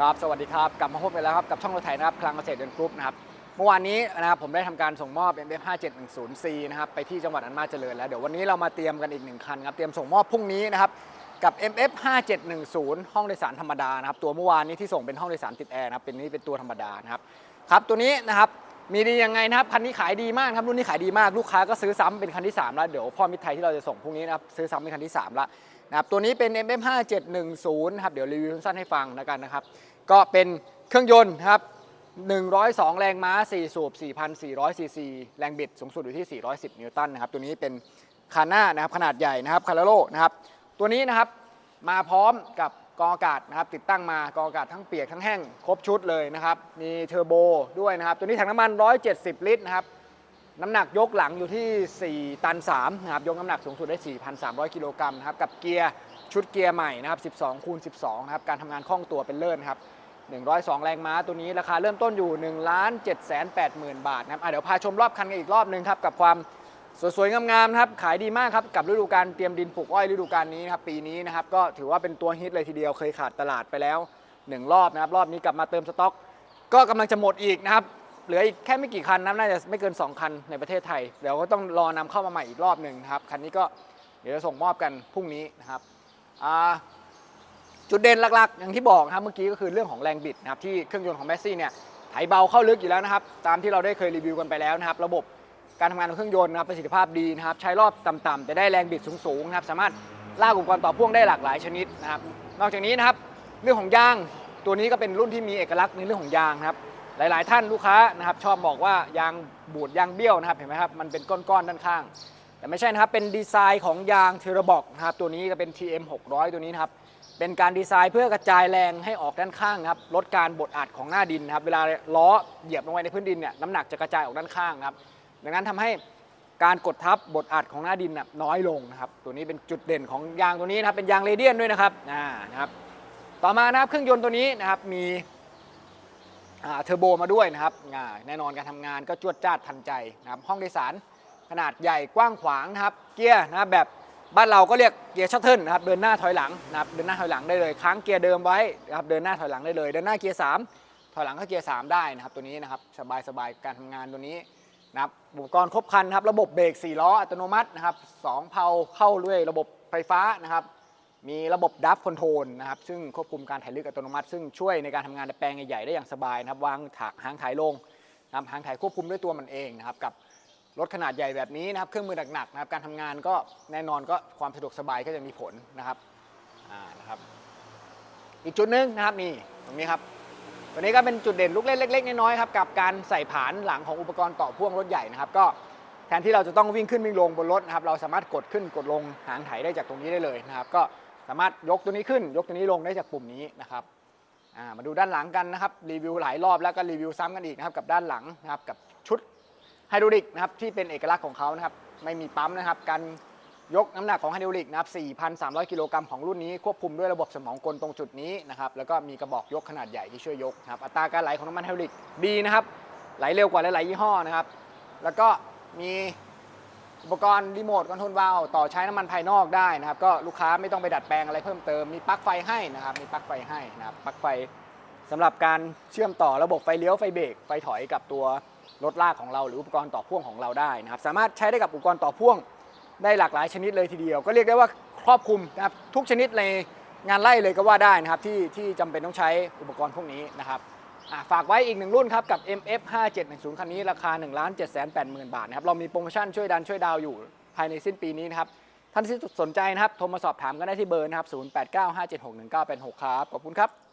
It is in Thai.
ครับ สวัสดีครับ กลับมาพบกันแล้วครับ กับช่องรถไถนะครับพลังเกษตรเดินกรุ๊ปนะครับ เมื่อวานนี้นะครับผมได้ทำการส่งมอบ MF 5710C นะครับไปที่จังหวัดอำนมาจเจริญแล้ว เดี๋ยววันนี้เรามาเตรียมกันอีกหนึ่งคันครับ เตรียมส่งมอบพรุ่งนี้นะครับ กับ MF 5710ห้องโดยสารธรรมดานะครับ ตัวเมื่อวานนี้ที่ส่งเป็นห้องโดยสารติดแอร์นะครับ เป็นนี้เป็นตัวธรรมดานะครับ ครับ ตัวนี้นะครับ มีดียังไงนะครับ คันนี้ขายดีมากครับ รุ่นนี้ขายดีมาก ลูกค้าก็ซื้อซ้ำเป็นคันที่3แล้ว เดี๋ยวพ่อมิตรไทยที่เราจะส่งพรุ่งนี้นะครับ ซื้อซ้ำเป็นคันที่3แล้ว นะครับตัวนี้เป็น MF 5710 นะครับเดี๋ยวรีวิวสั้นให้ฟังแล้วกันนะครับ ก็เป็นเครื่องยนต์ครับ 102 แรงม้า 4 สูบ 4,400 ซีซี แรงบิดสูงสุดอยู่ที่ 410 นิวตันนะครับ ตัวนี้เป็นคาน่านะครับขนาดใหญ่นะครับคาราโลนะครับ ตัวนี้นะครับมาพร้อมกับกองอากาศนะครับติดตั้งมากองอากาศทั้งเปียกทั้งแห้งครบชุดเลยนะครับ มีเทอร์โบด้วยนะครับ ตัวนี้ถังน้ำมัน 170 ลิตรนะครับ น้ำหนักยกหลังอยู่ที่ 4 ตัน3นะครับยกน้ำหนักสูงสุดได้ 4,300 กิโลกรัมนะครับกับเกียร์ชุดเกียร์ใหม่นะครับ12คูณ12นะครับการทำงานคล่องตัวเป็นเลิศครับ102 แรงม้าตัวนี้ราคาเริ่มต้นอยู่ 1 7 8 0 0 0 0 บาทนะครับเดี๋ยวพาชมรอบคันกันอีกรอบหนึ่งครับกับความสวยๆงามๆนะครับขายดีมากครับกับฤดูการเตรียมดินปลูกอ้อยฤดูการนี้นะครับปีนี้นะครับก็ถือว่าเป็นตัวฮิตเลยทีเดียวเคยขาดตลาดไปแล้ว 1 รอบนะครับรอบนี้กลับมาเติมสต็อก ก็กำลังจะหมดอีกนะครับ เหลืออีกแค่ไม่กี่คันนะน่าจะไม่เกิน 2 คันในประเทศไทย เดี๋ยวก็ต้องรอนำเข้ามาใหม่อีกรอบหนึ่งนะครับ คันนี้ก็เดี๋ยวจะส่งมอบกันพรุ่งนี้นะครับจุดเด่นหลักๆ อย่างที่บอกครับเมื่อกี้ก็คือเรื่องของแรงบิดนะครับที่เครื่องยนต์ของแมสซี่เนี่ยไถเบาเข้าลึกอยู่แล้วนะครับ ตามที่เราได้เคยรีวิวกันไปแล้วนะครับ ระบบการทำงานของเครื่องยนต์นะครับประสิทธิภาพดีนะครับ ใช้รอบต่ำๆแต่ได้แรงบิดสูงๆนะครับ สามารถลากอุปกรณ์ต่อพ่วงได้หลากหลายชนิดนะครับ นอกจากนี้นะครับ เรื่องของยางตัวนี้ก็เป็นรุ่นที่มีเอกลักษณ์ในเรื่องของยางนะครับ หลาย ๆ ท่านลูกค้านะครับชอบบอกว่ายางบูดยางเบี้ยวนะครับเห็นไหมครับมันเป็นก้อนๆด้านข้าง แต่ไม่ใช่นะครับเป็นดีไซน์ของยางเทอร์บอกนะครับตัวนี้ก็เป็น TM 600 ตัวนี้นะครับเป็นการดีไซน์เพื่อกระจายแรงให้ออกด้านข้างครับลดการบดอัดของหน้าดินนะครับเวลาล้อเหยียบลงไปในพื้นดินเนี่ยน้ำหนักจะกระจายออกด้านข้างครับดังนั้นทำให้การกดทับบดอัดของหน้าดินน่น้อยลงนะครับตัวนี้เป็นจุดเด่นของยางตัวนี้นะครับเป็นยางเรเดียนด้วยนะครับอ่านะครับต่อมานะครับเครื่องยนต์ตัวนี้นะครับมี เทอร์โบมาด้วยนะครับแน่นอนการทำงานก็จวดจ้าดทันใจนะครับห้องโดยสารขนาดใหญ่กว้างขวางนะครับ เกียร์นะครับแบบบ้านเราก็เรียกเกียร์ชัตเทิลนะครับเดินหน้าถอยหลังนะครับเดินหน้าถอยหลังได้เลย ค้างเกียร์เดิมไว้นะครับเดินหน้าถอยหลังได้เลยเดินหน้าเกียร์3ถอยหลังก็เกียร์3ได้นะครับตัวนี้นะครับสบายสบายการทำงานตัวนี้นะครับอุปกรณ์ครบครันครับระบบเบรก4ล้ออัตโนมัตินะครับสองเพลาเข้าด้วยระบบไฟฟ้านะครับ มีระบบดับคอนโทรลนะครับซึ่งควบคุมการถ่ายลึกอัตโนมัติ ซึ่งช่วยในการทำงานในแปลงใหญ่ๆได้อย่างสบายนะครับวางถากหางถ่ายลงนะครับหางถ่ายควบคุมด้วยตัวมันเองนะครับกับรถขนาดใหญ่แบบนี้นะครับเครื่องมือหนักๆนะครับการทำงานก็แน่นอนก็ความสะดวกสบายก็จะมีผลนะครับอ่านะครับอีกจุดหนึ่งนะครับนี่ตรงนี้ครับตัวนี้ก็เป็นจุดเด่นลูกเล่นเล็กๆน้อยๆครับกับการใส่ผานหลังของอุปกรณ์ต่อพ่วงรถใหญ่นะครับก็แทนที่เราจะต้องวิ่งขึ้นวิ่งลงบนรถนะครับเราสามารถกดขึ้นกดลงหางไถได้จากตรงนี้ได้เลยนะครับก็ สามารถยกตัวนี้ขึ้น ยกตัวนี้ลงได้จากปุ่มนี้นะครับมาดูด้านหลังกันนะครับรีวิวหลายรอบแล้วก็รีวิวซ้ำกันอีกนะครับกับด้านหลังนะครับกับชุดไฮดรอลิกนะครับที่เป็นเอกลักษณ์ของเขานะครับไม่มีปั๊มนะครับการยกน้ำหนักของไฮดรอลิกนะครับ 4,300 กิโลกรัมของรุ่นนี้ควบคุมด้วยระบบสมองกลตรงจุดนี้นะครับแล้วก็มีกระบอกยกขนาดใหญ่ที่ช่วยยกนะครับอัตราการไหลของน้ำมันไฮดรอลิกดีนะครับไหลเร็วกว่าหลายๆยี่ห้อนะครับแล้วก็มี อุปกรณ์รีโมทคอนโทรลวาล์วต่อใช้น้ำมันภายนอกได้นะครับ ก็ลูกค้าไม่ต้องไปดัดแปลงอะไรเพิ่มเติม มีปลั๊กไฟให้นะครับ มีปลั๊กไฟให้นะครับ ปลั๊กไฟสำหรับการเชื่อมต่อระบบไฟเลี้ยวไฟเบรกไฟถอยกับตัวรถลากของเรา หรืออุปกรณ์ต่อพ่วงของเราได้นะครับ สามารถใช้ได้กับอุปกรณ์ต่อพ่วงได้หลากหลายชนิดเลยทีเดียว ก็เรียกได้ว่าครอบคลุมนะครับทุกชนิดในงานไล่เลยก็ว่าได้นะครับที่ที่จำเป็นต้องใช้อุปกรณ์พวกนี้นะครับ ฝากไว้อีกหนึ่งรุ่นครับกับ MF 5710คันนี้ราคา 1 7 8 0 0 0 0 บาทนะครับเรามีโปรโมชั่นช่วยดันช่วยดาวอยู่ภายในสิ้นปีนี้นะครับท่านที่สนใจนะครับโทรมาสอบถามกันได้ที่เบอร์นะครับ 0895761986 ครับ ขอบคุณครับ